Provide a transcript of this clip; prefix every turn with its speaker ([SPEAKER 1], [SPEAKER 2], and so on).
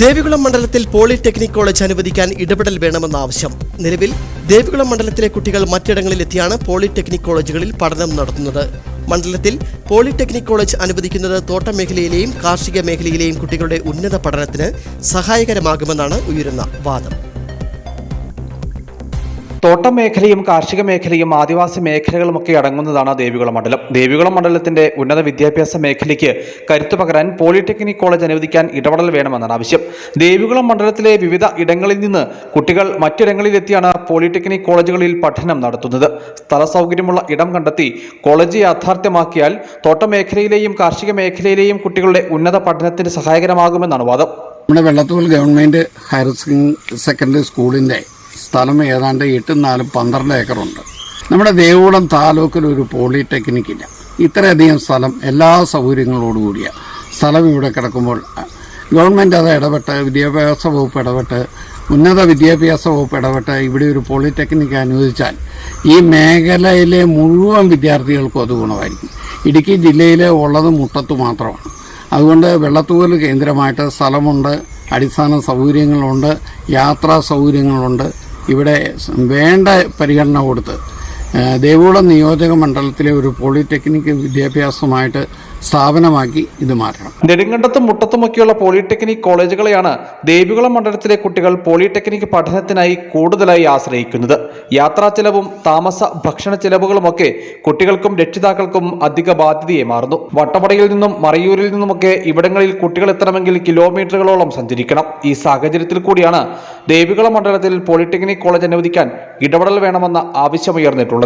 [SPEAKER 1] ദേവികുളം മണ്ഡലത്തിൽ polytechnic college അനുവദിക്കാൻ ഇടപെടൽ വേണമെന്ന ആവശ്യം. നിലവിൽ ദേവികുളം മണ്ഡലത്തിലെ കുട്ടികൾ മറ്റിടങ്ങളിലെത്തിയാണ് പോളിടെക്നിക് കോളേജുകളിൽ പഠനം നടത്തുന്നത്. മണ്ഡലത്തിൽ പോളിടെക്നിക് കോളേജ് അനുവദിക്കുന്നത് തോട്ടം മേഖലയിലെയും കാർഷിക മേഖലയിലെയും കുട്ടികളുടെ ഉന്നത പഠനത്തിന് സഹായകരമാകുമെന്നാണ് ഉയരുന്ന വാദം.
[SPEAKER 2] തോട്ടം മേഖലയും കാർഷിക മേഖലയും ആദിവാസി മേഖലകളുമൊക്കെ അടങ്ങുന്നതാണ് ദേവികുളം മണ്ഡലം. ദേവികുളം മണ്ഡലത്തിന്റെ ഉന്നത വിദ്യാഭ്യാസ മേഖലയ്ക്ക് കരുത്തു പകരാൻ പോളിടെക്നിക് കോളേജ് അനുവദിക്കാൻ ഇടപെടൽ വേണമെന്നാണ് ആവശ്യം. ദേവികുളം മണ്ഡലത്തിലെ വിവിധ ഇടങ്ങളിൽ നിന്ന് കുട്ടികൾ മറ്റിടങ്ങളിലെത്തിയാണ് പോളിടെക്നിക് കോളേജുകളിൽ പഠനം നടത്തുന്നത്. സ്ഥല സൗകര്യമുള്ള ഇടം കണ്ടെത്തി കോളേജ് യാഥാർത്ഥ്യമാക്കിയാൽ തോട്ടം മേഖലയിലെയും കാർഷിക മേഖലയിലെയും കുട്ടികളുടെ ഉന്നത പഠനത്തിന് സഹായകരമാകുമെന്നാണ് വാദം.
[SPEAKER 3] നമ്മുടെ വെള്ളത്തൂൽ ഗവൺമെന്റ് ഹയർ സെക്കൻഡറി സ്കൂളിന്റെ സ്ഥലം ഏതാണ്ട് എട്ടും നാലും പന്ത്രണ്ട് ഏക്കറുണ്ട്. നമ്മുടെ ദേവകുളം താലൂക്കിൽ ഒരു പോളിടെക്നിക് ഇല്ല. ഇത്രയധികം സ്ഥലം എല്ലാ സൗകര്യങ്ങളോടുകൂടിയ സ്ഥലം ഇവിടെ കിടക്കുമ്പോൾ ഗവൺമെന്റ് അത് ഇടപെട്ട് വിദ്യാഭ്യാസ വകുപ്പ് ഇടപെട്ട് ഉന്നത വിദ്യാഭ്യാസ വകുപ്പ് ഇടപെട്ട് ഇവിടെ ഒരു പോളിടെക്നിക് അനുവദിച്ചാൽ ഈ മേഖലയിലെ മുഴുവൻ വിദ്യാർത്ഥികൾക്കും അത് ഗുണമായിരിക്കും. ഇടുക്കി ജില്ലയിലെ ഉള്ളത് മുട്ടത്ത് മാത്രമാണ്. അതുകൊണ്ട് വെള്ളത്തൂവൽ കേന്ദ്രമായിട്ട് സ്ഥലമുണ്ട് അടിസ്ഥാന സൗകര്യങ്ങളുണ്ട് യാത്രാ സൗകര്യങ്ങളുണ്ട്. ഇവിടെ വേണ്ട പരിഗണന കൊടുത്ത് ദേവികുളം നിയോജക മണ്ഡലത്തിലെ ഒരു പോളിടെക്നിക് വിദ്യാഭ്യാസമായിട്ട് സ്ഥാപനമാക്കി ഇത് മാറ്റണം.
[SPEAKER 2] നെടുങ്കണ്ടത്തും മുട്ടത്തുമൊക്കെയുള്ള പോളിടെക്നിക് കോളേജുകളെയാണ് ദേവികുളം മണ്ഡലത്തിലെ കുട്ടികൾ പോളിടെക്നിക് പഠനത്തിനായി കൂടുതലായി ആശ്രയിക്കുന്നത്. യാത്രാ ചെലവും താമസ ഭക്ഷണ ചെലവുകളുമൊക്കെ കുട്ടികൾക്കും രക്ഷിതാക്കൾക്കും അധിക ബാധ്യതയെ മാറുന്നു. വട്ടവടയിൽ നിന്നും മറയൂരിൽ നിന്നുമൊക്കെ ഇവിടങ്ങളിൽ കുട്ടികൾ എത്തണമെങ്കിൽ കിലോമീറ്ററുകളോളം സഞ്ചരിക്കണം. ഈ സാഹചര്യത്തിൽ കൂടിയാണ് ദേവികുളം മണ്ഡലത്തിൽ പോളിടെക്നിക് കോളേജ് അനുവദിക്കാൻ ഇടപെടൽ വേണമെന്ന ആവശ്യമുയർന്നിട്ടുള്ളത്